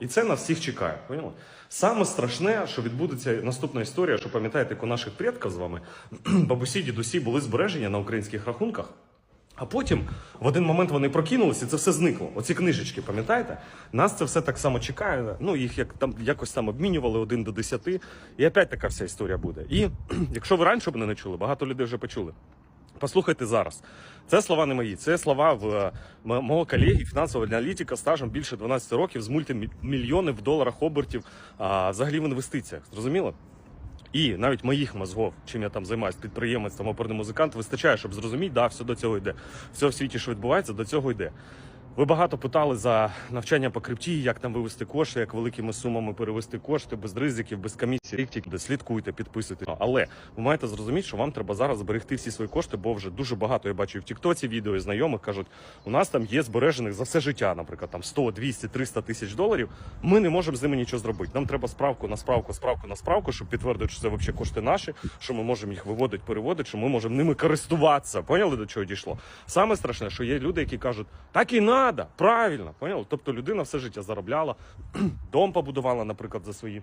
І це на всіх чекає. Поняли? Саме страшне, що відбудеться наступна історія, що пам'ятаєте, як у наших предків з вами бабусі, дідусі були збережені на українських рахунках. А потім в один момент вони прокинулися, і це все зникло. Оці книжечки, пам'ятаєте? Нас це все так само чекає. Ну їх як там якось там обмінювали один до десяти. І опять така вся історія буде. І якщо ви раніше б не чули, багато людей вже почули. Послухайте зараз. Це слова не мої, це слова в е, мого колеги, фінансового аналітика стажем більше 12 років з мультимільйони в доларах обертів, а взагалі в інвестиціях. Зрозуміло? І навіть моїх мозгов, чим я там займаюся, підприємець, там оперний музикант, вистачає, щоб зрозуміти, да, все до цього йде. Все в світі, що відбувається, до цього йде. Ви багато питали за навчання по крипті, як там вивести кошти, як великими сумами перевести кошти без ризиків, без комісії. Тільки слідкуйте, підписуйте. Але ви маєте зрозуміти, що вам треба зараз зберегти всі свої кошти, бо вже дуже багато я бачу в Тіктоці відео і знайомих кажуть, у нас там є збережених за все життя, наприклад, там 100, 200, 300 тисяч доларів. Ми не можемо з ними нічого зробити. Нам треба справку на справку, справку на справку, щоб підтвердити, що це взагалі кошти наші, що ми можемо їх виводити, переводити, що ми можемо ними користуватися. Поняли до чого дійшло? Саме страшне, що є люди, які кажуть, так і надо, правильно, поняв? Тобто людина все життя заробляла, дом побудувала, наприклад, за свої.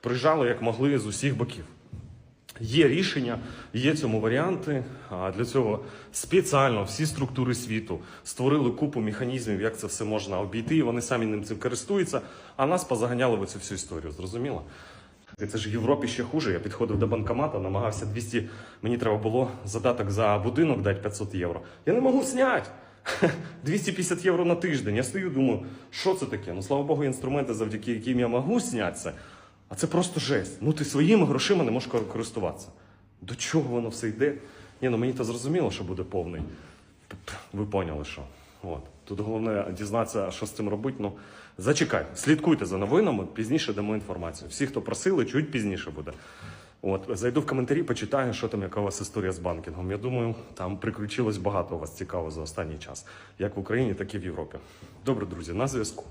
Прижали як могли з усіх боків. Є рішення, є цьому варіанти. А для цього спеціально всі структури світу створили купу механізмів, як це все можна обійти. і Вони самі ним цим користуються, а нас позаганяли в цю всю історію. Зрозуміло? Це ж в Європі ще хуже. Я підходив до банкомата, намагався 200, мені треба було задаток за будинок дати 500 євро. Я не можу зняти. 250 євро на тиждень. Я стою, думаю, що це таке? Ну слава Богу, інструменти, завдяки яким я можу зняти це. А це просто жесть. Ну ти своїми грошима не можеш користуватися. До чого воно все йде? Ні, ну мені то зрозуміло, що буде повний. Ви поняли, що. От. Тут головне дізнатися, що з цим робити. Ну, зачекайте, слідкуйте за новинами, пізніше дамо інформацію. Всі, хто просили, чуть пізніше буде. От, зайду в коментарі, почитаю, що там, яка у вас історія з банкінгом. Я думаю, там приключилось багато у вас цікаво за останній час, як в Україні, так і в Європі. Добре, друзі, на зв'язку.